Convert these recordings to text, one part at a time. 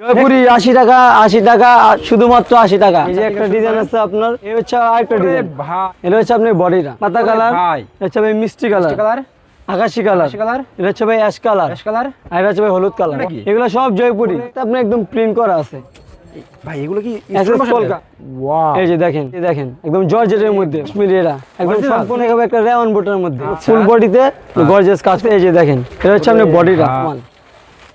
জয়পুরি আশি টাকা আশি টাকা শুধুমাত্র আশি টাকা। এই যে একটা ডিজাইন আছে আপনার এই হচ্ছে আরেকটা ডিজাইন ভাই। এটা হচ্ছে বডিটা পাতা কালার ভাই। হচ্ছে ভাই মিষ্টি কালার কালার আকাশি কালার এটা হচ্ছে ভাই অ্যাশ কালার অ্যাশ কালার আর এটা হচ্ছে ভাই হলুদ কালার এগুলো সব জয়পুরি। আপনি একদম প্রিন্ট করা আছে। ভাই এগুলো কি এই যে দেখেন এই দেখেন একদম জর্জেটের মধ্যে। কাশ্মীরি এরা একদম? সম্পূর্ণ একটা রেওয়ান বোটার মধ্যে। আচ্ছা। ফুল বডিতে গর্জিয়াস কাজ। এই যে দেখেন এটা হচ্ছে আপনার বডিটা।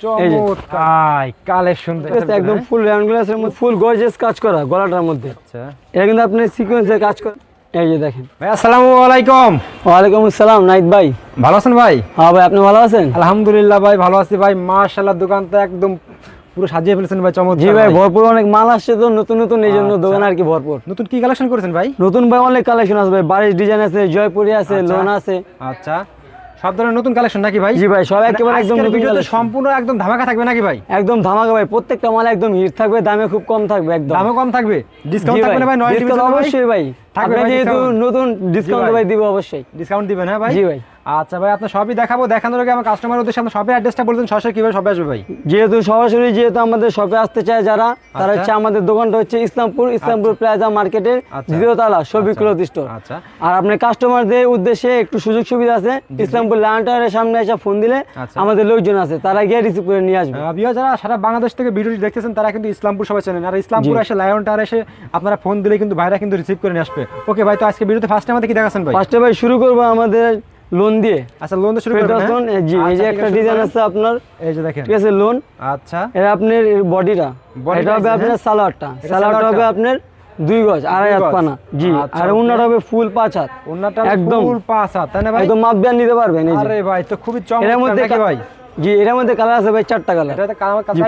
চমৎকার। কালেকশন একদম ফুল রেওয়ান গ্লাসের মধ্যে ফুল গর্জিয়াস কাজ করা গলাটার মধ্যে। আচ্ছা। এটা কিন্তু আপনি সিকোয়েন্সে কাজ করেন এই যে দেখেন। ভাই আসসালামু আলাইকুম। ওয়ালাইকুম আসসালাম নাইট ভাই। ভালো আছেন ভাই? হ্যাঁ ভাই আপনি ভালো আছেন? আলহামদুলিল্লাহ ভাই ভালো আছি ভাই। মাশাআল্লাহ দোকানটা একদম পুরো সাজিয়ে ফেলেছেন ভাই চমৎকার জি ভাই ভরপুর অনেক মাল আসছে তো নতুন নতুন এই জন্য আচ্ছা। দোকান আর কি ভরপুর। নতুন কি কালেকশন করেছেন ভাই? নতুন ভাই অনেক কালেকশন আছে ভাই। বারিশ ডিজাইন আছে জয়পুরি আছে আচ্ছা। লোন আছে। আচ্ছা। সব ধরনের নতুন কালেকশন নাকি ভাই? জি ভাই সব একেবারে মানে একদম ভিডিওতে সম্পূর্ণ একদম ধামাকা থাকবে নাকি ভাই? একদম ধামাকা ভাই প্রত্যেকটা মাল একদম হিট থাকবে দামে খুব কম থাকবে একদম। দামও কম থাকবে। ডিসকাউন্ট থাকবে না ভাই নয় অবশ্যই ভাই। থাকবে যেহেতু নতুন ডিসকাউন্ট। ভাই। দিব অবশ্যই। ডিসকাউন্ট দিবেন হ্যাঁ ভাই? জি ভাই। আচ্ছা ভাই আপনার সবই দেখাবো। দেখানোর আগে আমার কাস্টমার উদ্দেশ্যে আপনার শপের অ্যাড্রেসটা বলতেন সরাসরি কীভাবে শপে আসবে ভাই? যেহেতু সরাসরি যেহেতু আমাদের শপে আসতে চায় যারা তারা আচ্ছা। হচ্ছে আমাদের দোকানটা হচ্ছে ইসলামপুর ইসলামপুর প্লাজা মার্কেটের আচ্ছা। দ্বিতীয় তালা সবই ক্লথ স্টোর আচ্ছা। আর আপনার কাস্টমারদের উদ্দেশ্যে একটু সুযোগ সুবিধা আছে। ইসলামপুর লান্টারের সামনে এসে ফোন দিলে আচ্ছা। আমাদের লোকজন আছে তারা গিয়ে রিসিভ করে নিয়ে আসবে। বিয়া যারা সারা বাংলাদেশ থেকে ভিডিওটি দেখতেছেন তারা কিন্তু ইসলামপুর সবাই চেনেন। আর ইসলামপুর। এসে লায়ন টাওয়ার এসে আপনারা ফোন দিলে কিন্তু ভাইরা কিন্তু রিসিভ করে নিয়ে আসবে। ওকে ভাই তো আজকে ভিডিওতে ফার্স্ট আমাদের কি দেখাচ্ছেন ভাই? ফার্স্টে ভাই শুরু করব আমাদের লোন দিয়ে। আচ্ছা লোন শুরু করবেন হ্যাঁ? জি এই যে আচ্ছা, একটা ডিজাইন আছে আপনার। এই যে দেখেন। ঠিক আছে লোন আচ্ছা। এটা আপনার বডিটা। এটা হবে আপনার হ্যাঁ? সালোয়ারটা। সালোয়ারটা হবে আপনার দুই গজ আড়াই হাত পানা। জি আচ্ছা, আর. উন্নাটা হবে ফুল পাঁচ হাত। ওন্নাটা একদম। ফুল পাঁচ হাত তাই না ভাই? একদম মাপ দিয়ে নিতে পারবেন এই যে। আরে ভাই তো খুবই এর চমৎকার ভাই? জি এর মধ্যে কালার আছে ভাই চারটা কালার চারটা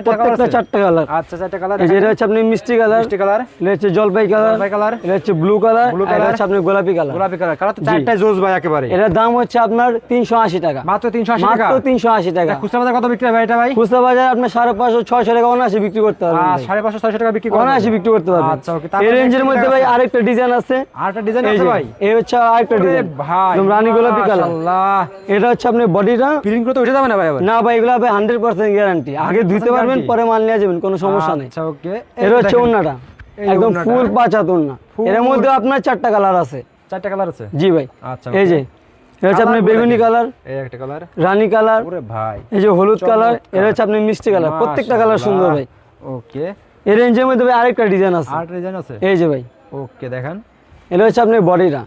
প্রত্যেকটা চারটা কালার আচ্ছা চারটা কালার এটা হচ্ছে আপনি মিষ্টি কালার মিষ্টি কালার এটা হচ্ছে জলপাই কালার জলপাই কালার এটা হচ্ছে ব্লু কালার এটা হচ্ছে আপনার গোলাপি কালার গোলাপি কালার কালার তো চারটাই জোস ভাই একেবারে। এটার দাম হচ্ছে আপনার তিনশো আশি টাকা। মাত্র তিনশো আশি টাকা? মাত্র তিনশো আশি টাকা। খুচরা বাজার কত বিক্রি হয় এটা ভাই? খুচরা বাজার আপনার সাড়ে পাঁচশো টাকা অনায়াসে বিক্রি করতে পারবেন। সাড়ে পাঁচশো ছয়শো টাকা বিক্রি করা অনায়াসে। বিক্রি করতে পারবেন। আচ্ছা ওকে এই রেঞ্জের মধ্যে ভাই আরেকটা ডিজাইন আছে। আরেকটা ডিজাইন আছে ভাই? এই হচ্ছে আরেকটা ডিজাইন ভাই রানী গোলাপি কালার এটা হচ্ছে আপনার বডিটা প্রিন্ট করে তো উঠে যাবে না ভাই না ভাই এগুলো হবে হান্ড্রেড পার্সেন্ট গ্যারান্টি আগে পারবেন পরে মাল নিয়ে যাবেন কোনো সমস্যা নেই। আচ্ছা ওকে। এটা হচ্ছে একদম ফুল এর মধ্যে আপনার চারটা কালার আছে। চারটা কালার আছে? জি ভাই। আচ্ছা এই যে এটা হচ্ছে আপনার বেগুনি কালার এই একটা কালার। রানী কালার ওরে ভাই এই যে হলুদ কালার। এটা হচ্ছে আপনার মিষ্টি কালার। প্রত্যেকটা কালার সুন্দর ভাই। ওকে। এই রেঞ্জের মধ্যে ভাই আরেকটা ডিজাইন আছে। আট ডিজাইন আছে? এই যে ভাই। ওকে দেখেন। এটা হচ্ছে আপনার বডিটা।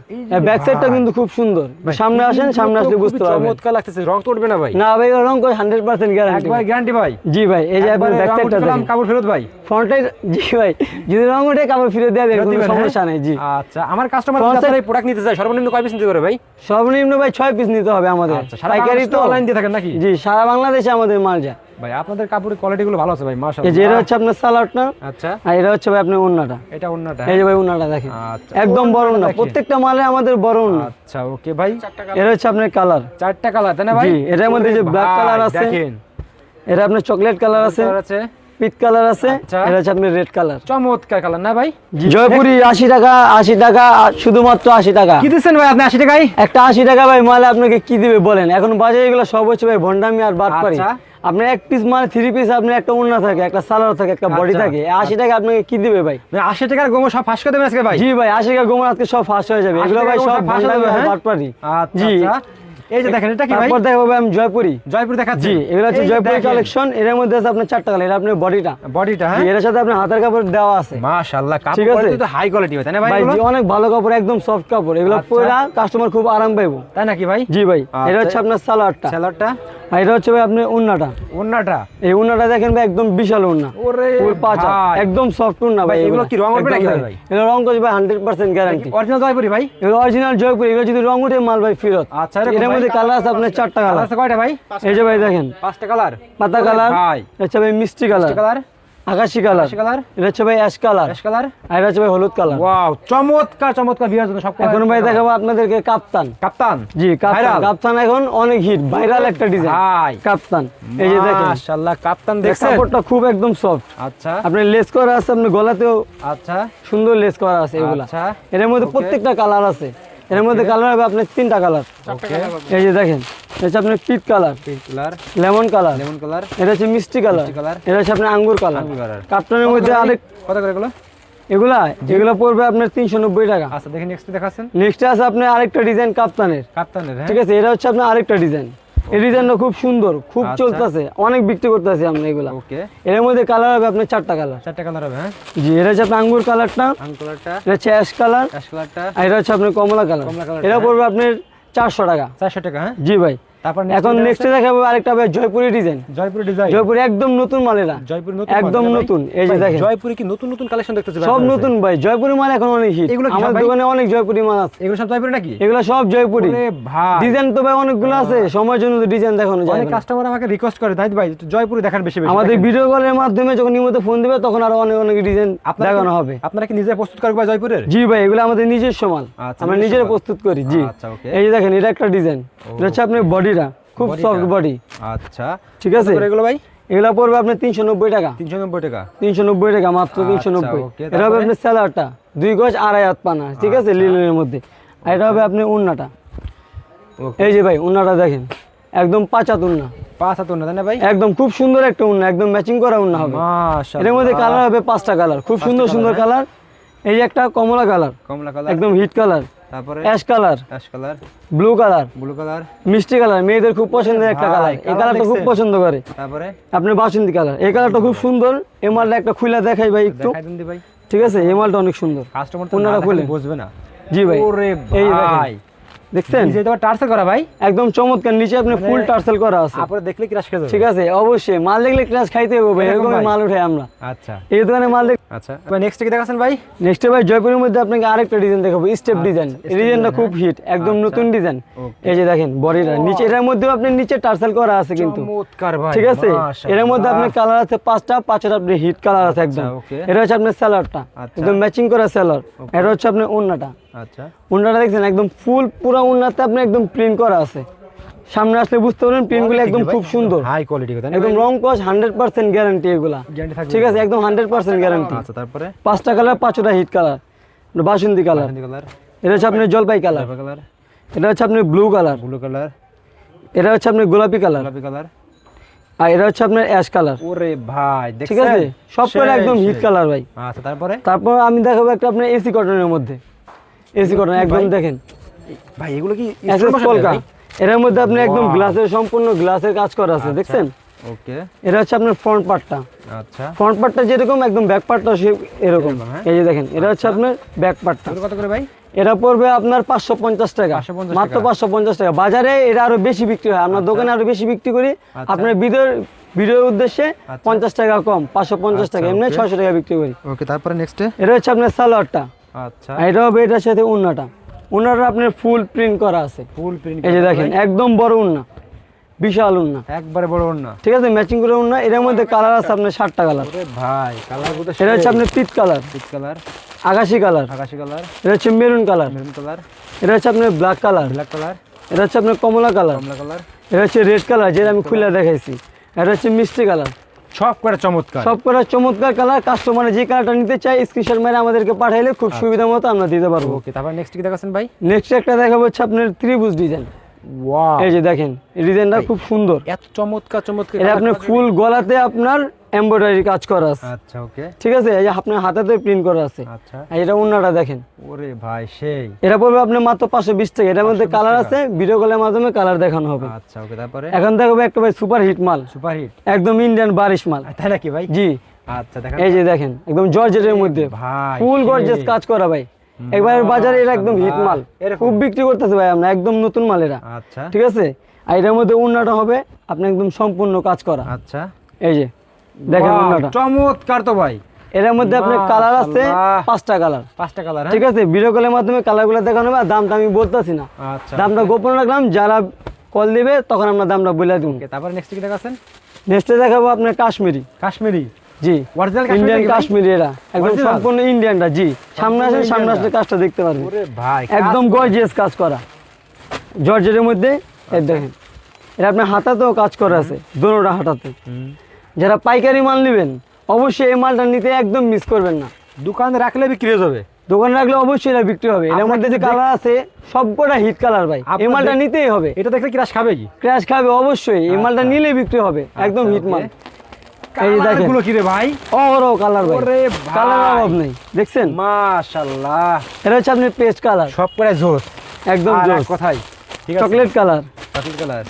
ব্যাক সাইডটা কিন্তু খুব সুন্দর। সামনে আসেন সামনে আসলে বুঝতে পারবেন। চমৎকার লাগতেছে। রং তো উঠবে না ভাই। না ভাই রং হান্ড্রেড পার্সেন্ট গ্যারান্টি একবার গ্যারান্টি ভাই। জি ভাই এই যে আপনার ব্যাক সাইডটা কাপড় ফেরত ভাই। ফ্রন্টে জি ভাই যদি রং উঠে কাপড় ফিরে দেওয়া দেবেন কোনো হ্যাঁ? সমস্যা নেই জি। আচ্ছা আমার কাস্টমার এই প্রোডাক্ট নিতে চায় সর্বনিম্ন কয় পিস নিতে পারে ভাই? সর্বনিম্ন ভাই ছয় পিস নিতে হবে আমাদের। আচ্ছা সারা পাইকারি তো অনলাইন দিয়ে থাকেন নাকি? জি সারা বাংলাদেশে আমাদের মাল যায়। ভাই আপনাদের কাপড়ের কোয়ালিটি গুলো ভালো আছে ভাই এই যে এটা হচ্ছে আপনার সালাডটা আচ্ছা। আর এটা হচ্ছে ভাই আপনার এটা অন্যটা এই যে ভাই দেখেন। আচ্ছা। একদম বড় প্রত্যেকটা মালে আমাদের বড় আচ্ছা ওকে ভাই। এটা হচ্ছে আপনার কালার চারটা কালার তাই না ভাই? জি, এটার মধ্যে যে ভাই, color আছে, দেখেন। এটা আপনার চকলেট কালার আছে আছে। পিট কালার আছে আচ্ছা। এটা হচ্ছে আপনার রেড কালার চমৎকার কালার না ভাই? জয়পুরি আশি টাকা আশি টাকা শুধুমাত্র আশি টাকা। কি দিচ্ছেন ভাই আপনি আশি টাকায়? একটা আশি টাকা ভাই মালে আপনাকে কি দিবে বলেন? এখন বাজারে এগুলো সব হচ্ছে ভাই ভন্ডামি আর বাদ পারি আচ্ছা। আপনার এক পিস মাল থ্রি পিস আপনার একটা উন্না থাকে একটা সালোয়ার থাকে একটা বডি আচ্ছা। থাকে। আশি টাকা আপনাকে কি দিবে ভাই? আশি টাকার গোমো সব ফাঁস করে আজকে ভাই? জি ভাই আশি টাকা গোমর আজকে সব ফার্স্ট হয়ে যাবে। এগুলো ভাই সব ফাঁস হয়ে যাবে, হ্যাঁ? আচ্ছা জি। আচ্ছা। এই যে দেখেন এটা কি ভাই? দেখাবো আমি জয়পুরি। জয়পুর দেখাচ্ছি। জি এগুলো হচ্ছে জয়পুরি কালেকশন এর মধ্যে আছে আপনার চারটা কালার এটা আপনার বডিটা বডিটা হ্যাঁ? এর সাথে আপনার হাতের কাপড় দেওয়া আছে। মাশাআল্লাহ কাপড় ঠিক আছে? কোয়ালিটি তো হাই কোয়ালিটি তাই না ভাই জি, অনেক ভালো কাপড় একদম সফট কাপড়। এগুলো। পরে কাস্টমার খুব আরাম পাইবো। তাই নাকি ভাই? জি ভাই এটা। হচ্ছে আপনার সালোয়ারটা? আর এটা হচ্ছে ভাই আপনার উন্নাটা। উন্নাটা? এই উন্নাটা দেখেন ভাই একদম বিশাল উন্না। ওরে পাঁচা একদম সফট উন্না ভাই এগুলো কি রং উঠবে নাকি ভাই? এগুলো রং করছে ভাই hundred percent guarantee original Jaipuri ভাই? এগুলো অরিজিনাল জয়পুর এগুলো যদি রং উঠে মাল ভাই ফেরত। আচ্ছা, এর মধ্যে কালার আছে আপনার চারটা কালার আছে কয়টা ভাই? এই যে ভাই দেখেন। পাঁচটা কালার পাতা কালার ভাই। হচ্ছে ভাই মিষ্টি কালার কালার আকাশি কালার। এটা হচ্ছে ভাই অ্যাশ কালার। Ash colour? আর এটা হচ্ছে ভাই হলুদ কালার। ওয়াও চমৎকার চমৎকার বিয়ার জন্য সব এখন ভাই দেখাবো আপনাদেরকে কাপ্তান। কাপ্তান? জি কাপ্তান। কাপ্তান এখন অনেক হিট ভাইরাল একটা ডিজাইন ভাই। কাপ্তান। এই যে দেখেন। মাশাআল্লাহ কাপ্তান দেখছেন? কাপড়টা খুব একদম সফট আচ্ছা। আপনি লেস করা আছে আপনার গলাতেও আচ্ছা। সুন্দর লেস করা আছে এগুলা। আচ্ছা। এর মধ্যে প্রত্যেকটা কালার আছে। এর মধ্যে কালার হবে আপনার তিনটা কালার এই যে দেখেন এটা হচ্ছে আপনার pit colour colour lemon colour lemon colour এটা হচ্ছে মিষ্টি কালার কালার এটা হচ্ছে আপনার আঙ্গুর কালার কার্টনের মধ্যে আরেক কত করে এগুলো? এগুলা? এগুলা পড়বে আপনার তিনশো নব্বই টাকা। আচ্ছা দেখি নেক্সট দেখাচ্ছেন। নেক্সট আছে আপনার আরেকটা ডিজাইন কাপ্তানের। কাপ্তানের হ্যাঁ। ঠিক আছে এটা হচ্ছে আপনার আরেকটা ডিজাইন এই ডিজাইনটা খুব সুন্দর খুব আচ্ছা। চলতেছে। অনেক বিক্রি করতেছি আমরা এগুলা। ওকে। এর মধ্যে কালার হবে আপনার চারটা কালার চারটা কালার হবে হ্যাঁ? জি এটা হচ্ছে আপনার আঙ্গুর কালারটা আঙ্গুর কালারটা এটা হচ্ছে অ্যাশ কালার অ্যাশ কালারটা আর এটা হচ্ছে আপনার কমলা কালার কমলা কালার, এটা হ্যাঁ। পড়বে আপনার চারশো টাকা। চারশো টাকা হ্যাঁ? জি ভাই। তারপর এখন নেক্সটে দেখাবো আরেকটা ভাই জয়পুরি ডিজাইন জয়পুর ডিজাইন জয়পুরি একদম নতুন মালেরা জয়পুর নতুন একদম মাল, তাই না ভাই? নতুন, এই যে দেখেন। জয়পুরে কি নতুন নতুন কালেকশন দেখতেছি সব নতুন ভাই। জয়পুরি মাল এখন অনেক হিট এগুলো আমার দোকানে অনেক জয়পুরি মাল আছে। এগুলো সব জয়পুরে নাকি? এগুলো সব জয়পুরি। ভাই। ডিজাইন তো ভাই অনেকগুলো আছে। সময়ের জন্য তো ডিজাইন দেখানো যায় অনেক কাস্টমার আমাকে রিকোয়েস্ট করে তাই ভাই? জয়পুরে দেখান বেশি বেশি আমাদের ভিডিও কলের মাধ্যমে যখন নিয়মিত ফোন দিবে তখন আরও অনেক অনেক ডিজাইন দেখানো হবে। আপনারা কি নিজে প্রস্তুত করবে ভাই জয়পুরের? জি ভাই এগুলো আমাদের নিজস্ব মাল। আচ্ছা, আমরা নিজেরা প্রস্তুত করি জি। আচ্ছা, এই যে দেখেন এটা একটা ডিজাইন এটা হচ্ছে আপনার বডিটা খুব সফট বডি আচ্ছা। ঠিক আছে? এগুলো ভাই? এগুলো পড়বে আপনার তিনশো নব্বই টাকা। তিনশো নব্বই টাকা? তিনশো নব্বই টাকা মাত্র তিনশো আচ্ছা, নব্বই এটা হবে? আপনার স্যালাডটা দুই গজ আড়াই হাত পানা ঠিক আছে? লিলের মধ্যে। আর এটা হবে আপনার উন্নাটা। এই যে ভাই উন্নাটা দেখেন। একদম পাঁচাত উন্না। পাঁচ হাত না তাই না ভাই? একদম খুব সুন্দর একটা উন্না একদম ম্যাচিং করা উন্না হবে। এর মধ্যে কালার হবে পাঁচটা কালার খুব সুন্দর সুন্দর কালার এই একটা কমলা কালার কমলা কালার একদম হিট কালার তারপরে? Ash colour. Ash colour. Blue colour. Blue colour. মিষ্টি কালার। মেয়েদের খুব পছন্দের একটা কালার। এই কালারটা খুব পছন্দ করে। তারপরে? আপনার বাসন্তী কালার। এই কালারটা খুব সুন্দর। এই মালটা একটা খুলে দেখাই ভাই একটু। দেখাই দিন ভাই। ঠিক আছে? এই মালটা অনেক সুন্দর। কাস্টমার তো। খুলে। বুঝবে না। জি ভাই। ওরে ভাই। দেখছেন? যে তোমার টার্সেল করা ভাই। একদম চমৎকার নিচে আপনি ফুল টার্সেল করা আছে। দেখলে ক্রাশ খেয়ে ঠিক আছে অবশ্যই মাল দেখলে ক্লাস খাইতে হবে ভাই এরকম মাল উঠাই আমরা। আচ্ছা। এই দোকানে মাল দেখ আচ্ছা ভাই নেক্সট কি দেখাছেন ভাই? নেক্সট ভাই জয়পুরের মধ্যে আপনাকে আরেকটা ডিজাইন দেখাবো স্টেপ ডিজাইন এই ডিজাইনটা খুব হিট একদম আচ্ছা। নতুন ডিজাইন এই যে দেখেন বডিটা নিচে এটার মধ্যেও আপনি নিচে টার্সেল করা আছে কিন্তু। চমৎকার ভাই ঠিক আছে? এর মধ্যে আপনার কালার আছে পাঁচটা পাঁচটা আপনি হিট কালার আছে একদম। এটা হচ্ছে আপনার স্যালাডটা আচ্ছা। একদম ম্যাচিং করা স্যালাড এটা হচ্ছে আপনার ওন্নাটা আচ্ছা। উন্নাটা দেখছেন একদম ফুল পুরো উন্নাতে আপনি একদম প্রিন্ট করা আছে। সামনে আসলে বুঝতে পারবেন প্রিন্টগুলো একদম খুব সুন্দর। হাই কোয়ালিটি একদম রং কস হান্ড্রেড পার্সেন্ট গ্যারান্টি এগুলা। ঠিক আছে একদম হান্ড্রেড পার্সেন্ট গ্যারান্টি আচ্ছা তারপরে? পাঁচটা কালার পাঁচটা হিট কালার বাসন্তী কালার এটা হচ্ছে আপনার জলপাই কালার কালার এটা হচ্ছে আপনার ব্লু কালার ব্লু কালার এটা হচ্ছে আপনার গোলাপি কালার গোলাপি কালার আর এটা হচ্ছে আপনার অ্যাশ কালার ওরে ভাই ঠিক আছে? সব একদম হিট কালার ভাই। আচ্ছা তারপরে? তারপর আমি দেখাবো একটা আপনার এসি কটনের মধ্যে। এসি কটন একদম দেখেন। ভাই এগুলো কি কলকা এটার মধ্যে আপনি একদম গ্লাসের সম্পূর্ণ গ্লাসের কাজ করা আছে দেখছেন? ওকে এটা হচ্ছে আপনার ফ্রন্ট পার্টটা আচ্ছা। ফ্রন্ট পার্টটা যেরকম একদম ব্যাক পার্টটা সে এরকম। হ্যাঁ। এই যে দেখেন এটা হচ্ছে আপনার ব্যাক পার্টটা কত করে ভাই? এটা পড়বে আপনার পাঁচশো পঞ্চাশ টাকা। মাত্র। পাঁচশো পঞ্চাশ টাকা। বাজারে এটা আরও বেশি বিক্রি হয়। আমরা দোকানে আরও বেশি বিক্রি করি। আচ্ছা। আপনার ভিডিওর ভিডিওর উদ্দেশ্যে আচ্ছা। পঞ্চাশ টাকা কম পাঁচশো পঞ্চাশ টাকা। এমনি. ছয়শো টাকা বিক্রি করি। ওকে তারপরে নেক্সটে এটা হচ্ছে আপনার সালোয়ারটা। আচ্ছা। এটা হবে এটার সাথে উন্নাটা। উন্নাটা আপনার ফুল প্রিন্ট করা আছে। ফুল প্রিন্ট এই যে দেখেন একদম বড় উন্না। বিশাল উন্না। একবারে বড় ওড়না ঠিক আছে ম্যাচিং করে উন্না। এর মধ্যে কালার আছে আপনার ষাটটা কালার ভাই কালার এটা হচ্ছে আপনার পিট কালার পিচ কালার আকাশি কালার আকাশি কালার এটা হচ্ছে মেরুন কালার মেরুন কালার এটা হচ্ছে আপনার ব্ল্যাক কালার ব্ল্যাক কালার এটা হচ্ছে আপনার কমলা কালার কমলা কালার এটা হচ্ছে রেড কালার যেটা আমি খুলে দেখাইছি। এটা হচ্ছে মিষ্টি কালার সব করে চমৎকার? সব কটা চমৎকার কালার কাস্টমার যে কালারটা নিতে চায় স্ক্রিনশট মেরে আমাদেরকে পাঠাইলে খুব সুবিধা মতো আমরা দিতে পারব। ওকে তারপর নেক্সট কি দেখাচ্ছেন ভাই? নেক্সট একটা দেখাবো হচ্ছে আপনার ত্রিভুজ ডিজাইন ওয়াও এই যে দেখেন ডিজাইনটা খুব সুন্দর। এত চমৎকার চমৎকার এটা আপনার ফুল গলাতে আপনার এমব্রয়ডারি কাজ করা আছে। আচ্ছা ওকে ঠিক আছে? এই যে আপনার হাতাতে প্রিন্ট করা আছে। আচ্ছা। এটা অন্যটা দেখেন। ওরে ভাই সেই। এটা পড়বে আপনার মাত্র পাঁচশো বিশ টাকা। এটার মধ্যে কালার আছে ভিডিও কলের মাধ্যমে কালার দেখানো হবে। আচ্ছা ওকে তারপরে? এখন দেখাবো একটা ভাই সুপার হিট মাল। সুপার হিট একদম ইন্ডিয়ান বারিশ মাল। তাই নাকি ভাই? জি। আচ্ছা দেখা এই যে দেখেন একদম জর্জেটের মধ্যে। ভাই ফুল। গর্জেস কাজ করা ভাই। একবার বাজারে এটা একদম হিট মাল। খুব বিক্রি করতেছে ভাই আমরা একদম নতুন মাল এরা আচ্ছা। ঠিক আছে? আর এটার মধ্যে উন্নাটা হবে আপনি একদম সম্পূর্ণ কাজ করা। আচ্ছা। এই যে। দেখেন চমৎকার তো ভাই। এটার মধ্যে আপনার কালার আছে পাঁচটা কালার। পাঁচটা কালার ঠিক আছে ভিডিও কলের মাধ্যমে কালারগুলো দেখানো হবে আর দামটা আমি বলতেছি না। আচ্ছা। দামটা গোপন রাখলাম যারা কল দিবে তখন আমরা দামটা বলে দিব। তারপরে নেক্সট কি দেখাচ্ছেন? নেক্সটে দেখাবো আপনার কাশ্মীরি। কাশ্মীরি? জি। অরিজিনাল ইন্ডিয়ান কাশ্মীরি কাশ্মীরি এরা একদম সম্পূর্ণ ইন্ডিয়ানটা জি। সামনে আসলে সামনে আসলে কাজটা দেখতে পারবেন। একদম গর্জিয়াস কাজ করা। জর্জেটের মধ্যে দেখেন। এটা আপনার হাতাতেও কাজ করা আছে দোনোটা হাতাতে। যারা পাইকারি মাল নেবেন অবশ্যই এই মালটা নিতে একদম মিস করবেন না। দোকানে রাখলে বিক্রি যাবে। দোকানে রাখলে অবশ্যই এটা বিক্রি হবে। এর মধ্যে যে কালার আছে সবকটা হিট কালার ভাই। এই মালটা নিতেই হবে। এটা দেখলে ক্র্যাশ খাবে কি? ক্র্যাশ খাবে অবশ্যই। এই মালটা আচ্ছা। নিলে বিক্রি হবে একদম হিট মাল। এই দেখেন। কালারগুলো কি রে ভাই? অরো কালার ভাই। কালার অভাব নেই। দেখছেন? মাশাআল্লাহ এটা হচ্ছে আপনি পেস্ট কালার সব করে জোস। একদম আর জোস। কথাই ঠিক আছে? চকলেট কালার চকলেট কালার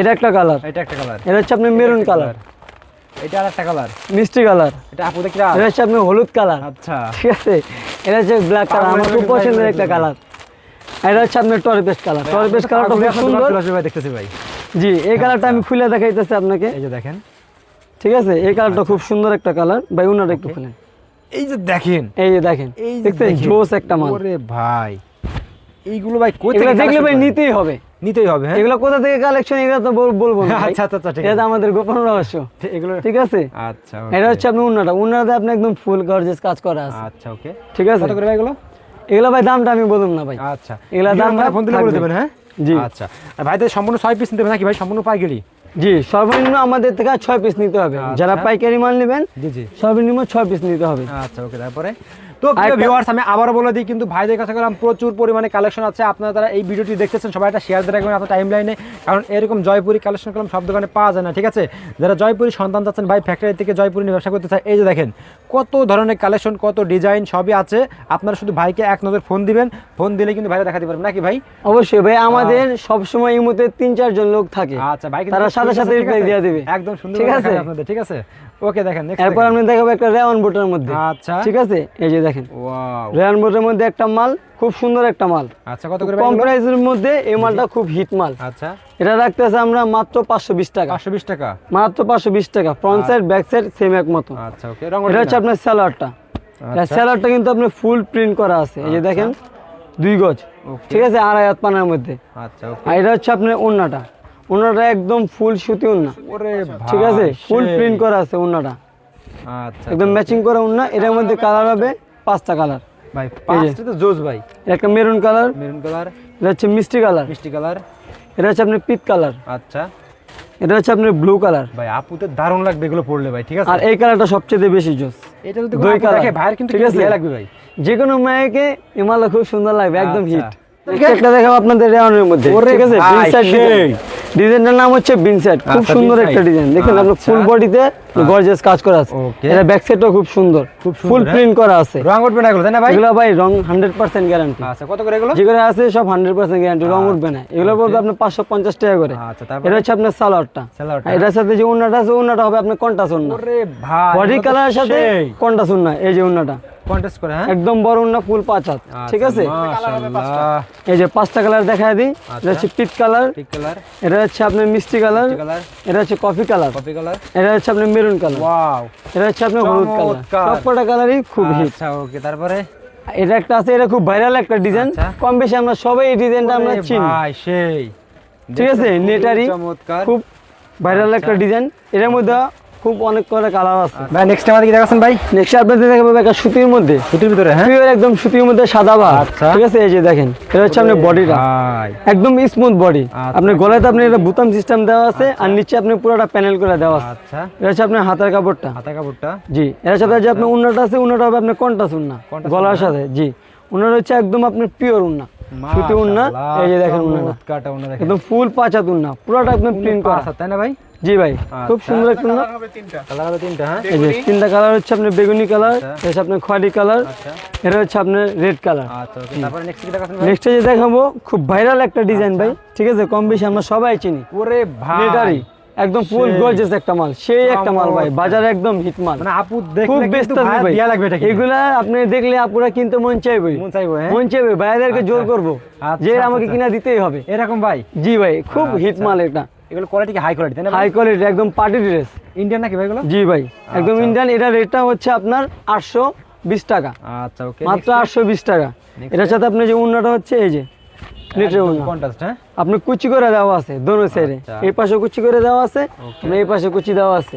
এটা একটা কালার এটা একটা কালার এটা হচ্ছে আপনি মেরুন কালার এটা আর একটা কালার মিষ্টি কালার এটা আপু দেখি এটা হচ্ছে আপনি হলুদ কালার আচ্ছা। ঠিক আছে? এটা হচ্ছে ব্ল্যাক কালার আমার খুব পছন্দের একটা কালার এটা হচ্ছে আপনার টরপেস্ট কালার টরপেস্ট কালারটা খুব সুন্দর। ভাই দেখতেছি ভাই। জি এই কালারটা আমি খুলে দেখাইতেছি আপনাকে। এই যে দেখেন। ঠিক আছে? এই কালারটা খুব সুন্দর একটা কালার ভাই উনাটা একটু খুলেন। এই যে দেখেন। এই যে দেখেন। দেখছেন? জোস একটা মাল। ওরে ভাই। এইগুলো ভাই কই থেকে দেখলে ভাই? নিতেই হবে। নিতেই হবে হ্যাঁ? এগুলো কোথা থেকে কালেকশন এগুলো তো বলব না আচ্ছা আচ্ছা আচ্ছা ঠিক এটা আমাদের গোপন রহস্য। এগুলো ঠিক আছে? আচ্ছা এটা হচ্ছে আপনি উন্নাটা। উন্নাটাতে আপনি একদম ফুল গর্জেস কাজ করা আছে। আচ্ছা ওকে। ঠিক আছে? কত করে ভাই এগুলো? এগুলো ভাই দামটা আমি বলুন না ভাই। আচ্ছা। এগুলা দাম ফোন দিলে বলে দেবেন হ্যাঁ? জি। আচ্ছা। সম্পূর্ণ ছয় পিস নিতে হবে নাকি ভাই? সম্পূর্ণ পাইকারি? জি সর্বনিম্ন আমাদের থেকে ছয় পিস নিতে হবে। আচ্ছা। যারা পাইকারি মাল নেবেন জি জি। সর্বনিম্ন ছয় পিস নিতে হবে। আচ্ছা ওকে তারপরে? তো ভিউয়ার্স আমি আবারও বলে দিই কিন্তু ভাইদের কাছে গেলাম প্রচুর পরিমাণে কালেকশন আছে। আপনারা তারা এই ভিডিওটি দেখতেছেন সবাই একটা শেয়ার দিয়ে রাখবেন আপনার টাইম লাইনে কারণ এরকম জয়পুরি কালেকশন করলাম সব দোকানে পাওয়া যায় না ঠিক আছে? যারা জয়পুরি সন্তান চাচ্ছেন ভাই ফ্যাক্টরি থেকে জয়পুরি নিয়ে ব্যবসা করতে চায় এই যে দেখেন কত ধরনের কালেকশন কত ডিজাইন সবই আছে। আপনারা শুধু ভাইকে এক নজর ফোন দিবেন ফোন দিলে কিন্তু ভাইরা দেখাতে পারবেন নাকি ভাই? অবশ্যই ভাই আমাদের সবসময় এই মধ্যে তিন চারজন লোক থাকে। আচ্ছা ভাই তারা সাথে সাথে রিপ্লাই দিয়ে দিবে। একদম সুন্দর ঠিক আছে? আপনাদের ঠিক আছে? ওকে দেখেন এরপর দেখেন। আমি দেখাবো একটা রেওয়ান বোটের মধ্যে। আচ্ছা। ঠিক আছে? এই যে দেখেন। ওয়াও রেওয়ান মধ্যে একটা মাল খুব সুন্দর একটা মাল। আচ্ছা কত করে কম প্রাইসের মধ্যে এই মালটা খুব হিট মাল। আচ্ছা। এটা রাখতেছে আমরা মাত্র পাঁচশো বিশ টাকা। পাঁচশো বিশ টাকা? মাত্র পাঁচশো বিশ টাকা। Front side back side same এক মতো। আচ্ছা ওকে এটা হচ্ছে আপনার স্যালাডটা আচ্ছা। স্যালাডটা কিন্তু আপনার ফুল প্রিন্ট করা আছে। এই যে দেখেন দুই গজ। ঠিক আছে আড়াই হাত পানার মধ্যে। আচ্ছা ওকে। আর এটা হচ্ছে আপনার ওন্নাটা ওন্নাটা একদম ফুল সুতি ওন্না ওরে ঠিক আছে ফুল প্রিন্ট করা আছে ওন্নাটা আচ্ছা একদম ম্যাচিং করা ওন্না এটার মধ্যে কালার হবে পাঁচটা কালার। ভাই পাঁচটা তো জোস ভাই। একটা মেরুন কালার মেরুন কালার। এটা হচ্ছে মিষ্টি কালার। মিষ্টি কালার। এটা হচ্ছে আপনার পিত কালার। আচ্ছা। এটা হচ্ছে আপনার ব্লু কালার। ভাই আপু তো দারুণ লাগবে এগুলো পড়লে ভাই ঠিক আছে? আর এই কালারটা সবচেয়ে বেশি জোস। এটা যদি দুই। দেখে ভাইয়ের কিন্তু ঠিক ঠিক আছে? আছে লাগবে ভাই। যে কোনো মেয়েকে এই মালটা খুব সুন্দর লাগবে একদম আচ্ছা। হিট। একটা দেখাবো আপনাদের রেওয়ানের মধ্যে ঠিক আছে? ডিজাইনটার নাম হচ্ছে বিনসাইড খুব আচ্ছা, সুন্দর একটা ডিজাইন। দেখেন আপনার। ফুল বডিতে গর্জিয়াস কাজ করা আছে. এটা ব্যাক সাইডটাও খুব সুন্দর। খুব ফুল হ্যাঁ? প্রিন্ট করা আছে। রং উঠবে না এগুলো তাই না ভাই? এগুলো ভাই রং হান্ড্রেড পার্সেন্ট গ্যারান্টি আচ্ছা কত করে এগুলো? যেগুলো আছে সব হান্ড্রেড পার্সেন্ট গ্যারান্টি রং উঠবে না। এগুলো বলতে আপনার পাঁচশো পঞ্চাশ টাকা করে। আচ্ছা তারপর? এটা হচ্ছে আপনার সালোয়ারটা। সালোয়ারটা। এটার সাথে যে উন্নাটা আছে উন্নাটা হবে আপনার কন্টাস উন্না ওরে ভাই বডি কালারের সাথে কন্টাস উন্না এই যে উন্নাটা কন্টেস্ট করে হ্যাঁ? একদম বড় উন্না ফুল পাঁচ হাত ঠিক আছে? এই যে পাঁচটা কালার দেখা দিই এটা হচ্ছে পিট কালার পিঙ্ক কালার এটা হচ্ছে আপনার মিষ্টি কালার কালার এটা হচ্ছে কফি কালার কপি কালার এটা হচ্ছে আপনার মেরুন কালার। ওয়াও। এটা হচ্ছে আপনার হলুদ কালার। সবটা সবকটা কালারই খুব হিট আচ্ছা ওকে তারপরে? এটা একটা আছে এটা খুব ভাইরাল একটা ডিজাইন আচ্ছা। কম বেশি আমরা সবাই এই ডিজাইনটা আমরা চিনি। ভাই সেই। ঠিক আছে নেটারি চমৎকার। খুব ভাইরাল একটা আচ্ছা। ডিজাইন এটার মধ্যে খুব অনেক করে কালার আছে। ভাই নেক্সট আমাদের কি দেখাচ্ছেন ভাই? নেক্সট আপনাদের দেখাবো একটা সুতির মধ্যে। ছুটির ভিতরে হ্যাঁ? Pure একদম সুতির মধ্যে সাদা আচ্ছা। ঠিক আছে এই যে দেখেন এটা হচ্ছে আপনার বডিটা একদম স্মুথ বডি আচ্ছা। আপনার গলাতে আপনি এটা বুতাম সিস্টেম দেওয়া আছে আর নিচে আপনি পুরোটা প্যানেল করে দেওয়া আছে। আচ্ছা। এটা হচ্ছে আপনার হাতের কাপড়টা। কাপড়টা? জি এর সাথে যে আপনার উন্নাটা আছে উন্নাটা হবে আপনার কন্টাস উন্না। গলার সাথে জি। উন্নাটা হচ্ছে একদম আপনার পিওর উন্না। সুতি উন্না এই যে দেখেন উন্নাটা চমৎকারটা উন্না দেখেন। একদম ফুল পাঁচাত উন্না পুরোটা একদম প্রিন্ট করা। পাঁচ তাই না ভাই? জি ভাই খুব আচ্ছা। সুন্দর একটা উন্না কালার হবে তিনটা। হ্যাঁ? এই যে তিনটা কালার হচ্ছে আপনার বেগুনি কালার আচ্ছা। এটা হচ্ছে আপনার খয়েরি কালার আচ্ছা। এটা হচ্ছে আপনার রেড কালার আচ্ছা তারপরে নেক্সট কি ভাই? নেক্সট যে দেখাবো খুব ভাইরাল একটা ডিজাইন ভাই ঠিক আছে? কম বেশি আমরা সবাই চিনি। ওরে ভাই। একদম ফুল সেই। গর্জিয়াস একটা মাল সেই একটা মাল ভাই। বাজারে একদম হিট মাল। মানে আপু খুব দেখলে ব্যস্ত কিন্তু ভাই দিয়া লাগবে এটা এগুলা আপনি দেখলে আপুরা কিনতে মন চাইবে। মন চাইব হ্যাঁ? মন চাইবে ভাইয়াদেরকে জোর আচ্ছা। করব আচ্ছা, যে আচ্ছা, আমাকে আচ্ছা। কিনা দিতেই হবে। এরকম ভাই? জি ভাই খুব হিট আচ্ছা। মাল এটা। এগুলো কোয়ালিটি কি? হাই কোয়ালিটি তাই না হাই কোয়ালিটি একদম পার্টি ড্রেস ইন্ডিয়ান নাকি ভাই এগুলো? জি ভাই একদম আচ্ছা। ইন্ডিয়ান এটা রেটটা হচ্ছে আপনার আটশো বিশ টাকা। আচ্ছা ওকে মাত্র আটশো বিশ টাকা। Next এটার সাথে আপনি যে উন্নাটা হচ্ছে এই যে নেটের উন্না কন্ট্রাস্ট হ্যাঁ? আপনি কুচি করে দেওয়া আছে দোনো সাইডে আচ্ছা। এই পাশে কুচি করে দেওয়া আছে. মানে এই পাশে কুচি দেওয়া আছে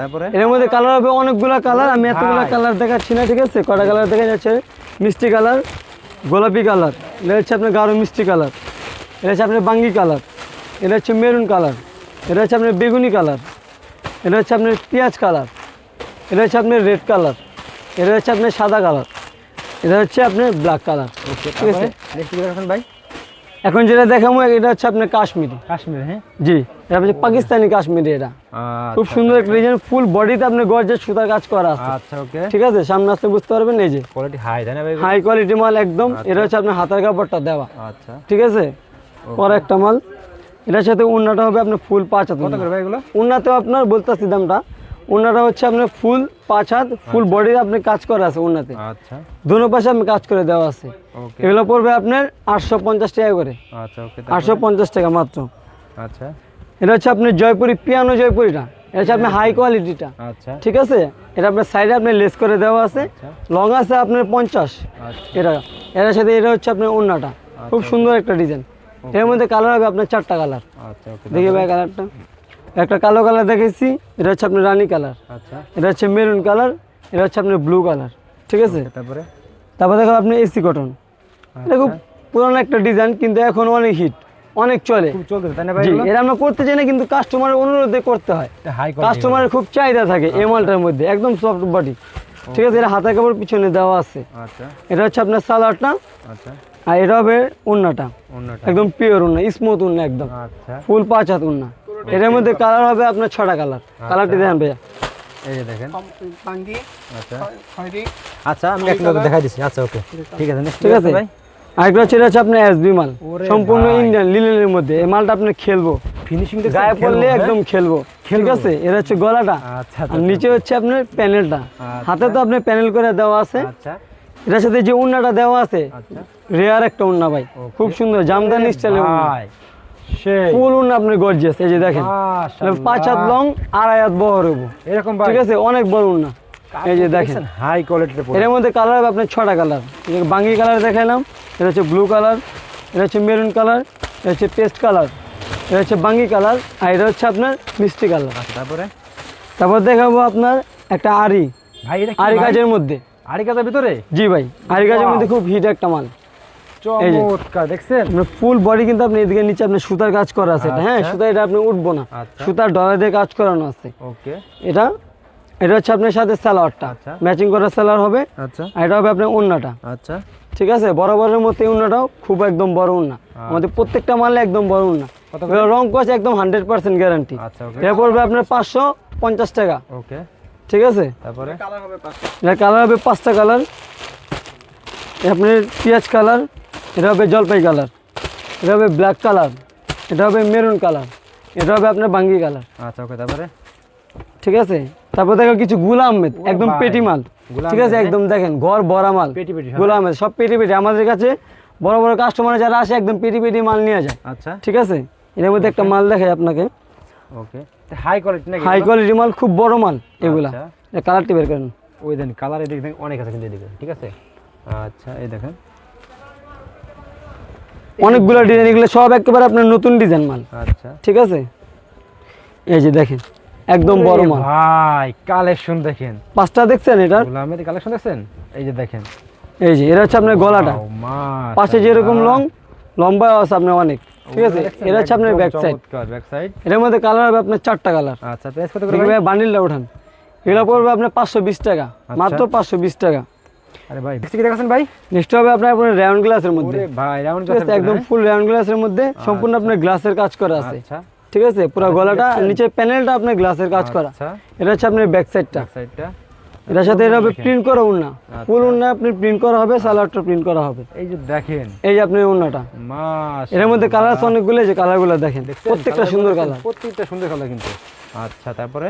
তারপরে? এর মধ্যে কালার হবে অনেকগুলো কালার আমি এতগুলো কালার দেখাচ্ছি না ঠিক আছে? কটা কালার দেখা যাচ্ছে? মিষ্টি কালার গোলাপি কালার এটা হচ্ছে আপনার গাঢ় মিষ্টি কালার এটা হচ্ছে আপনার বাঙ্গি কালার এটা হচ্ছে মেরুন কালার এটা হচ্ছে আপনার বেগুনি কালার এটা হচ্ছে আপনার পেঁয়াজ কালার এটা হচ্ছে আপনার রেড কালার এটা হচ্ছে আপনার সাদা কালার এটা হচ্ছে আপনার ব্ল্যাক কালার ঠিক আছে। ভাই? এখন যেটা দেখাবো এটা হচ্ছে আপনার কাশ্মীরি। কাশ্মীর হ্যাঁ? জি এটা হচ্ছে পাকিস্তানি কাশ্মীরি এটা। খুব সুন্দর একটা ডিজাইন ফুল বডিতে আপনার গর্জের সুতার কাজ করা আছে। আচ্ছা ওকে ঠিক আছে? সামনে আসলে বুঝতে পারবেন এই যে। কোয়ালিটি হাই তাই না ভাই? হাই কোয়ালিটি মাল একদম। এটা হচ্ছে আপনার হাতের কাপড়টা দেওয়া। আচ্ছা। ঠিক আছে? পরে একটা মাল। এটার সাথে উন্নাটা হবে আপনার ফুল পাঁচ হাত কত করে ভাই এগুলো? উন্নাতেও আপনার বলতেছি দামটা উন্নাটা হচ্ছে আপনার ফুল পাঁচ হাত ফুল বডি আপনি কাজ করা আছে উন্নাতে আচ্ছা। দুনো পাশে আমি কাজ করে দেওয়া আছে। এগুলো পড়বে আপনার আটশো পঞ্চাশ টাকা করে। আচ্ছা আটশো পঞ্চাশ টাকা মাত্র। আচ্ছা। এটা হচ্ছে আপনার জয়পুরি পিয়ানো জয়পুরিটা। এটা হচ্ছে আপনার হাই কোয়ালিটিটা আচ্ছা। ঠিক আছে? এটা আপনার সাইডে আপনার লেস করে দেওয়া আছে। আচ্ছা। লং আছে আপনার পঞ্চাশ। আচ্ছা। এটা এটার সাথে এটা হচ্ছে আপনার ওন্নাটা খুব সুন্দর একটা ডিজাইন এর মধ্যে কালার হবে আপনার চারটা কালার আচ্ছা দেখি ভাই কালারটা একটা কালো কালার দেখেছি এটা হচ্ছে আপনার রানী কালার। আচ্ছা। এটা হচ্ছে মেরুন কালার এটা হচ্ছে আপনার ব্লু কালার ঠিক আছে? তারপরে? তারপর দেখো আপনি এসি কটন। এটা খুব পুরনো একটা ডিজাইন কিন্তু এখন অনেক হিট অনেক চলে। এটা আমরা করতে চাই না কিন্তু কাস্টমারের অনুরোধে করতে হয়। কাস্টমারের খুব চাহিদা থাকে এই মালটার মধ্যে একদম সফট বডি ঠিক আছে এটা হাতের কাপড় পিছনে দেওয়া আছে। আচ্ছা। এটা হচ্ছে আপনার সালোয়ারটা আচ্ছা। আর এটা হবে উন্নাটা। একদম পিওর উন্না স্মুথ উন্না একদম। আচ্ছা। ফুল পাঁচ হাত উন্না। এটার মধ্যে কালার হবে আপনার ছটা কালার কালারটি দেখেন ভাইয়া। এই যে দেখেন। আচ্ছা। আচ্ছা আমি এক নজর দেখাই দিচ্ছি আচ্ছা ওকে। ঠিক আছে ঠিক আছে ভাই? আরেকটা হচ্ছে এটা হচ্ছে আপনার এসবি মাল। সম্পূর্ণ ইন্ডিয়ান লিলেনের মধ্যে। এই মালটা আপনি খেলব। ফিনিশিং গায়ে পড়লে একদম খেলব। ঠিক আছে? এটা হচ্ছে গলাটা। আচ্ছা আর নিচে হচ্ছে আপনার প্যানেলটা হাতে তো আপনি প্যানেল করে দেওয়া আছে। আচ্ছা। এটার সাথে যে উন্নাটা দেওয়া আছে আচ্ছা। রেয়ার একটা উন্না ভাই। খুব সুন্দর জামদানি স্টাইলের উন্না। আপনি গর্জিয়াস এই যে দেখেন। পাঁচ হাত লং আড়াই হাত বহর হব এরকম ভাই। ঠিক আছে? অনেক বড় উন্না এই যে দেখেন। হাই কোয়ালিটির এর মধ্যে কালার হবে আপনার ছটা কালার বাঙ্গি কালার দেখাইলাম এটা হচ্ছে ব্লু কালার এটা হচ্ছে মেরুন কালার এটা হচ্ছে পেস্ট কালার এটা হচ্ছে বাঙ্গি কালার আর এটা হচ্ছে আপনার মিষ্টি কালার আচ্ছা তারপরে? তারপর দেখাবো আপনার একটা আরি ভাই আরি কাজের মধ্যে। আরি কাজের ভিতরে? জি ভাই আরি কাজের মধ্যে খুব হিট একটা মাল। চমৎকার দেখছেন? ফুল বডি কিন্তু আপনি এদিকে নিচে সুতার কাজ করা আছে হ্যাঁ? আচ্ছা। সুতা এটা আপনি উঠবো না। আচ্ছা। সুতার দিয়ে কাজ করানো আছে। ওকে। এটা এটা হচ্ছে আপনার সাথে স্যালোয়ারটা আচ্ছা। ম্যাচিং করা স্যালোয়ার হবে। আচ্ছা। এটা হবে আপনার ওন্নাটা আচ্ছা। ঠিক আছে? বরাবরের মতো এই উন্নাটাও খুব একদম বড় উন্না। আমাদের প্রত্যেকটা মালে একদম বড় উন্না। রং কস একদম হান্ড্রেড পার্সেন্ট গ্যারান্টি আচ্ছা এটা পড়বে আপনার পাঁচশো পঞ্চাশ টাকা। ওকে। ঠিক আছে? তারপরে? এটা কালার হবে পাঁচটা। কালার আপনার পেঁয়াজ কালার এটা হবে জলপাই কালার। এটা হবে ব্ল্যাক কালার। এটা হবে মেরুন কালার। এটা হবে আপনার বাঙ্গি কালার। আচ্ছা ওকে তারপরে? ঠিক আছে? তারপর দেখো কিছু গুলা আহমেদ একদম পেটি মাল। ঠিক আছে? একদম দেখেন ঘর ভরা মাল। পেটি পেটি হ্যাঁ। গুলা আহমেদ সব পেটি পেটি। আমাদের কাছে বড় বড় কাস্টমার যারা আসে একদম পেটি পেটি মাল নিয়ে যায়। আচ্ছা। ঠিক আছে? এর মধ্যে একটা মাল দেখাই আপনাকে। ওকে হাই কোয়ালিটি নাকি হাই কোয়ালিটি মাল খুব বড় মাল এগুলা। আচ্ছা। কালারটি বের করেন। ওই দেন কালার এদিকে দেখেন অনেক আছে কিন্তু এদিকে। ঠিক আছে? আচ্ছা এই দেখেন। অনেকগুলো ডিজাইন এগুলো সব একেবারে আপনার নতুন ডিজাইন মাল। আচ্ছা। ঠিক আছে? এই যে দেখেন একদম বড় মাল। ভাই কালেকশন দেখেন। পাঁচটা দেখছেন এটার গোলামের কালেকশন দেখছেন? এই যে দেখেন। এই যে এটা হচ্ছে আপনার গলাটা। পাশে যেরকম লং লম্বা আছে আপনার অনেক। ঠিক আছে? এটা হচ্ছে আপনার ব্যাক সাইড ব্যাক সাইড এটার মধ্যে কালার হবে আপনার চারটা কালার আচ্ছা প্রাইস কত করে ভাই? বান্ডিলটা উঠান এগুলো পড়বে আপনার পাঁচশো বিশ টাকা। আচ্ছা। মাত্র পাঁচশো বিশ টাকা। আরে ভাই কি দেখাচ্ছেন ভাই? নেক্সট হবে আপনার আপনার রাউন্ড গ্লাসের মধ্যে। ওরে ভাই রাউন্ড আছে একদম ফুল রাউন্ড গ্লাসের মধ্যে সম্পূর্ণ আপনার গ্লাসের কাজ করা আছে। আচ্ছা। ঠিক আছে পুরো গলাটা আর নিচে প্যানেলটা আপনার গ্লাসের কাজ করা। আচ্ছা। এটা হচ্ছে আপনার ব্যাক সাইডটা সাইডটা এটার সাথে এটা হবে প্রিন্ট করা উন্না ফুল উন্না আপনি প্রিন্ট করা হবে সালোয়ারটা প্রিন্ট করা হবে। এই যে দেখেন। এই যে আপনার উন্নাটা এর মধ্যে কালার আছে অনেকগুলো যে কালারগুলো দেখেন। প্রত্যেকটা সুন্দর কালার প্রত্যেকটা সুন্দর কালার কিন্তু। আচ্ছা তারপরে?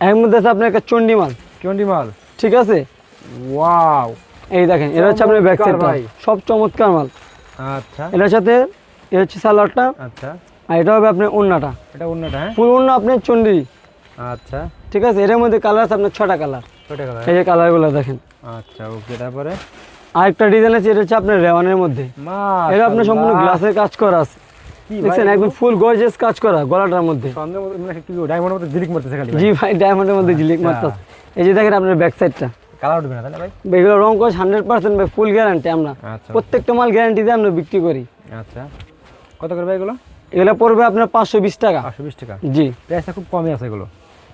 এর মধ্যে আছে আপনার একটা চন্ডি মাল চন্ডি মাল ঠিক আছে? ওয়াও এই দেখেন এটা হচ্ছে আপনার ব্যাক সাইডটা ভাই। সব চমৎকার মাল। আচ্ছা। এটার সাথে এ হচ্ছে সালোয়ারটা আচ্ছা। আর এটা হবে আপনার উন্নাটা এটা অন্যটা হ্যাঁ? ফুল উন্না আপনার চন্ডি। আচ্ছা। ঠিক আছে এর মধ্যে কালার আছে আপনার ছটা কালার ছোট কালার এই যে কালারগুলো দেখেন। আচ্ছা ওকে তারপরে? আরেকটা ডিজাইন আছে এটা হচ্ছে আপনার রেওয়ানের মধ্যে। এটা আপনার সম্পূর্ণ গ্লাসের কাজ করা আছে। দেখছেন একদম ফুল কাজ করা গলাটার মধ্যে। মানে কি ডায়মন্ডের মতো জিলিক মারতেছে খালি জি ভাই। ডায়মন্ডের মধ্যে ঝিলিক আচ্ছা। মারতেছে। এই যে দেখেন আপনার ব্যাক সাইডটা কালার উঠবে না না ভাই? এগুলো রং কস হান্ড্রেড পার্সেন্ট ভাই ফুল গ্যারান্টি আমরা। আচ্ছা। প্রত্যেকটা মাল গ্যারান্টি দিয়ে আমরা বিক্রি করি। আচ্ছা। কত করে ভাই এগুলো? এগুলো পড়বে আপনার পাঁচশো বিশ টাকা। পাঁচশো বিশ টাকা। জি। প্রাইসটা খুব কমই আছে এগুলো।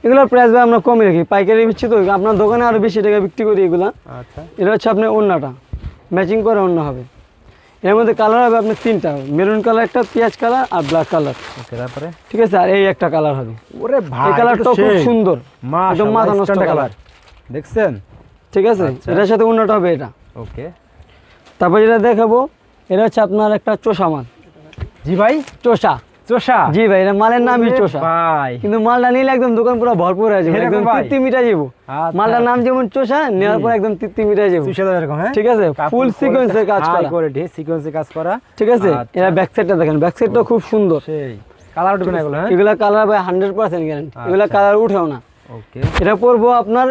এগুলোর প্রাইস ভাই আমরা কমই রাখি। পাইকারি বিচ্ছি তো আপনার দোকানে আরও বেশি টাকা বিক্রি করি এগুলা। আচ্ছা। এটা হচ্ছে আপনার ওন্নাটা ম্যাচিং করে অন্য হবে। এর মধ্যে কালার হবে আপনার তিনটা। মেরুন কালার একটা পেঁয়াজ কালার আর ব্ল্যাক কালার ওকে তারপরে? ঠিক আছে আর এই একটা কালার হবে। ওরে ভাই এই কালারটাও খুব সুন্দর। একদম মাথা নষ্ট কালার দেখছেন? ঠিক আছে? আচ্ছা। এটার সাথে অন্যটা হবে এটা। ওকে। তারপর যেটা দেখাবো এটা হচ্ছে আপনার একটা চোষা মাল। জি ভাই? চোষা। চোষা? জি ভাই এটা মালের নামই চোষা। ভাই। কিন্তু মালটা নিলে একদম দোকান পুরো ভরপুর হয়ে যাবে একদম তৃপ্তি মিটা যাব। আচ্ছা। মালটার নাম যেমন চোষা নেওয়ার পর একদম তৃপ্তি মিটা যাব। হ্যাঁ? ঠিক আছে? ফুল সিকোয়েন্সের কাজ করা। করে সিকোয়েন্সে কাজ করা। ঠিক আছে। এরা ব্যাক সাইডটা দেখেন ব্যাক সাইডটা খুব সুন্দর। সেই। কালার উঠবে না এগুলো হ্যাঁ? এগুলা কালার ভাই হান্ড্রেড পার্সেন্ট গ্যারেন্টি এগুলা কালার উঠেও না। ওকে। এটা পড়ব আপনার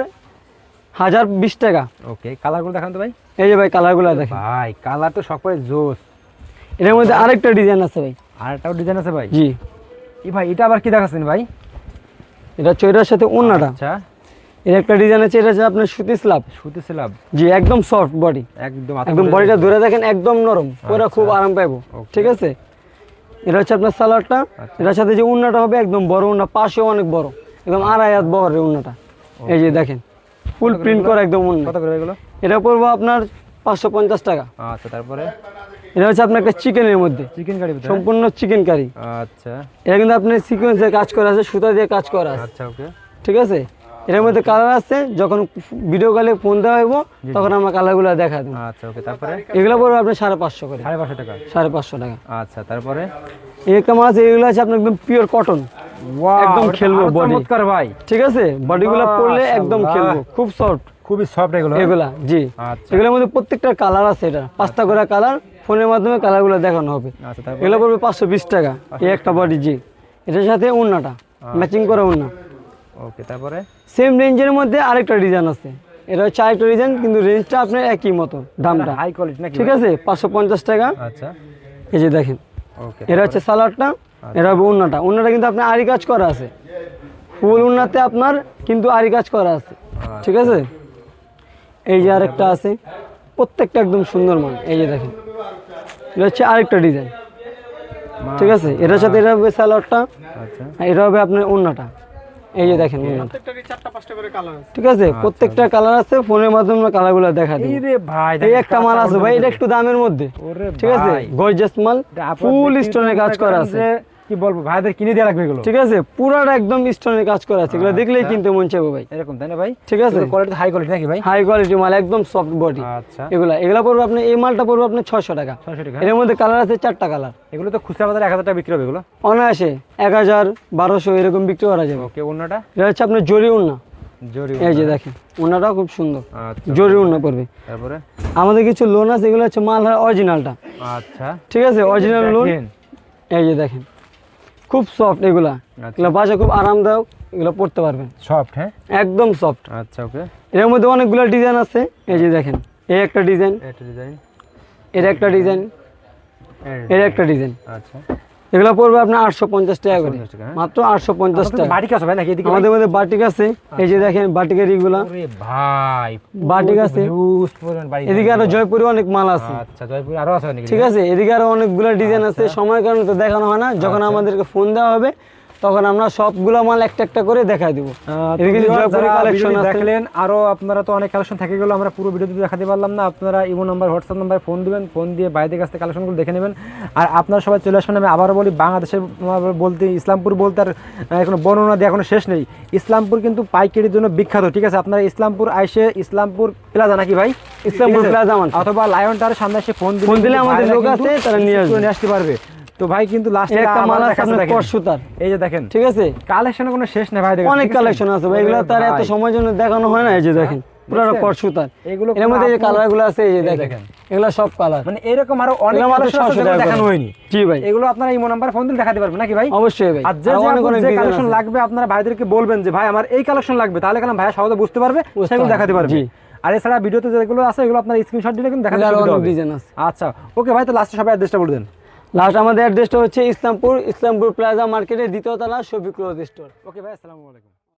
হাজার বিশ টাকা। ওকে কালারগুলো দেখান তো ভাই। এই যে ভাই কালারগুলো দেখেন। ভাই কালার তো সকলে জোস। এটার মধ্যে আরেকটা ডিজাইন আছে ভাই। আর একটাও ডিজাইন আছে ভাই? জি। ই ভাই এটা আবার কি দেখাচ্ছেন ভাই? এটা চৈরার সাথে অন্যটা আচ্ছা। এর একটা ডিজাইন আছে এটা হচ্ছে আপনার সুতি স্লাব। সুতিছিলাম জি একদম সফট বডি। একদম একদম বডিটা ধরে দেখেন একদম নরম। পুরো খুব আরাম Okay. ঠিক আছে? এটা হচ্ছে আপনার সালোয়ারটা। এটার সাথে যে উন্নাটা হবে একদম বড় উন্না পাশেও অনেক বড়। একদম আড়াই হাত বহরের উন্নাটা। এই যে দেখেন। ফুল প্রিন্ট করা একদম উন্না কত করে এগুলো? এটা পড়ব আপনার পাঁচশো পঞ্চাশ টাকা। আচ্ছা তারপরে? এটা হচ্ছে আপনার একটা চিকেনের মধ্যে। চিকেন কারি সম্পূর্ণ চিকেন কারি। আচ্ছা। এটা কিন্তু আপনার সিকোয়েন্সের কাজ করা আছে সুতা দিয়ে কাজ করা আছে। আচ্ছা ওকে। ঠিক আছে? এটার মধ্যে কালার আছে যখন ভিডিও কলে ফোন দেওয়া হইব তখন আমরা কালারগুলো দেখা দেবো। আচ্ছা ওকে তারপরে? এগুলো পড়বে আপনার সাড়ে পাঁচশো করে। সাড়ে পাঁচশো টাকা। সাড়ে পাঁচশো টাকা। আচ্ছা তারপরে? এই একটা মাছ এগুলো আছে আপনার একদম পিওর কটন একদম খেলব body। চমৎকার ভাই। ঠিক আছে? বডিগুলো পড়লে একদম খেলব। খুব সফট খুবই সফট এগুলো। এগুলা জি। আচ্ছা। এগুলোর মধ্যে প্রত্যেকটা কালার আছে এটা। পাঁচটা করে কালার ফোনের মাধ্যমে কালারগুলো দেখানো হবে। আচ্ছা এগুলো পড়বে পাঁচশো বিশ টাকা। এই একটা বডি জি। এটার সাথে উন্নাটা ম্যাচিং করা উন্না ওকে তারপরে? সেম রেঞ্জের মধ্যে আরেকটা ডিজাইন আছে। এটা হচ্ছে আরেকটা ডিজাইন কিন্তু রেঞ্জটা আপনার একই মতো দামটা। হাই কোয়ালিটি ঠিক আছে? পাঁচশো পঞ্চাশ টাকা। আচ্ছা। এই যে দেখেন। এটা হচ্ছে সালাডটা এটা হবে উন্নাটা। উন্নাটা কিন্তু আপনার আরি কাজ করা আছে। ফুল উন্নাতে আপনার কিন্তু আরি কাজ করা আছে। ঠিক আছে? এই যে আরেকটা আছে। প্রত্যেকটা একদম সুন্দর মান এই যে দেখেন। এটা হচ্ছে আরেকটা ডিজাইন। ঠিক আছে? এটার সাথে এটা হবে সালোয়ারটা আচ্ছা। আর এটা হবে আপনার উন্নাটা। এই যে দেখেন ঠিক আছে প্রত্যেকটা কালার আছে ফোনের মাধ্যমে কালারগুলো দেখা দিই ভাই এই একটা মাল আছে ভাই এটা একটু দামের মধ্যে। ঠিক আছে ভাই। মাল ফুল স্টোনের কাজ করা আছে। কি বলব ভাইদের কিনে দেওয়া লাগবে এগুলো। ঠিক আছে পুরাটা একদম স্টোনের কাজ করা আছে। এগুলো দেখলেই কিনতে মন চাইবে ভাই। এরকম তাই না ভাই? ঠিক আছে। কোয়ালিটি হাই কোয়ালিটি নাকি ভাই? হাই কোয়ালিটি মাল একদম সফট বডি আচ্ছা। এগুলা এগুলা পড়বে আপনি এই মালটা পড়বে আপনার ছশো টাকা। ছয়শো টাকা। এর মধ্যে কালার আছে চারটা কালার এগুলো তো খুচরা বাজারে এক হাজার টাকা বিক্রি হবে এগুলো? অনায়াসে এক হাজার বারোশো এরকম বিক্রি করা যাবে। ওকে অন্যটা এটা হচ্ছে আপনার জরি উন্না। এই যে দেখেন উন্নাটাও খুব সুন্দর। আচ্ছা। জরি উন্না পড়বে তারপরে? আমাদের কিছু লোন আছে এগুলো হচ্ছে মাল অরিজিনালটা আচ্ছা। ঠিক আছে অরিজিনাল লোন এই যে দেখেন। খুব সফট এগুলা। এগুলা এগুলো বাসা খুব আরামদায়ক এগুলো পড়তে পারবেন। সফট হ্যাঁ? একদম সফট আচ্ছা ওকে এর মধ্যে অনেকগুলো ডিজাইন আছে। এই যে দেখেন এই একটা ডিজাইন এটা ডিজাইন এর একটা ডিজাইন এর একটা ডিজাইন আচ্ছা। এগুলো পড়বে আপনার আটশো পঞ্চাশ টাকা করে। 850 টাকা, হ্যাঁ? মাত্র আটশো পঞ্চাশ টাকা। নাকি আমাদের মধ্যে বাটিক আছে এই যে দেখেন বাটিকের ওরে ভাই বাটিক আছে। এদিকে আরও জয়পুরে অনেক মাল আছে। আচ্ছা জয়পুর আরও আছে ঠিক আছে এদিকে আরও অনেকগুলো ডিজাইন আছে। আচ্ছা। সময় কারণে তো দেখানো হয় না। যখন আমাদেরকে ফোন দেওয়া হবে তখন আমরা সবগুলো মাল একটা একটা করে দেখাই দেবো। দেখলেন আরও আপনারা তো অনেক কালেকশন থাকে গেলো আমরা পুরো ভিডিওতে দেখাতে পারলাম না। আপনারা imo number WhatsApp number phone দিবেন ফোন দিয়ে বাইরের কাছ থেকে কালেকশনগুলো দেখে নেবেন। আর আপনারা সবাই চলে আসবেন আমি আবারও বলি বাংলাদেশের বলতে ইসলামপুর বলতে আর কোনো বর্ণনা দিয়ে এখনও শেষ নেই। ইসলামপুর কিন্তু পাইকারির জন্য বিখ্যাত ঠিক আছে? আপনারা ইসলামপুর আইসে ইসলামপুর প্লাজা নাকি ভাই? ইসলামপুর প্লাজা অথবা লায়ন টাওয়ারের সামনে এসে ফোন দিলে আমাদের লোক আছে, তারা। নিয়ে আসতে পারবে। তো ভাই কিন্তু লাস্টে একটা মাল আছে আপনার সুতার এই যে দেখেন। ঠিক আছে? কালেকশনের কোনো শেষ নেই ভাই দেখেন। অনেক কালেকশন আছে? ভাই এগুলো তার এত ভাই। সময়ের জন্য দেখানো হয় না এই যে দেখেন। পুরো দেখছেন? কট সুতার এগুলো এর মধ্যে যে আছে এই যে দেখেন। এগুলো সব কালার মানে এরকম আরও অনেক এগুলো মাত্র collection আছে 600 যেগুলো টাকা দেখানো হয়নি। জি ভাই। এগুলো আপনারা ইমো নাম্বার ফোন দিলে দেখাতে পারবেন নাকি ভাই? অবশ্যই ভাই। আর যে যে কালেকশন লাগবে আপনারা ভাইদেরকে বলবেন যে ভাই আমার এই কালেকশন লাগবে। তাহলে কেন ভাই সহজে বুঝতে পারবে সেগুলো দেখাতে পারবে। জি। আর এছাড়া ভিডিওতে যেগুলো আছে এগুলো আপনার স্ক্রিনশট দিলে কিন্তু দেখাতে এগুলো সুবিধা হবে। আচ্ছা ওকে ভাই তো লাস্টে সবাই অ্যাড্রেসটা বলে দেন। লাস্ট আমাদের অ্যাড্রেসটা হচ্ছে ইসলামপুর ইসলামপুর প্লাজা মার্কেটের দ্বিতীয় তলা শফিক স্টোর ওকে ভাই, আসসালামু আলাইকুম।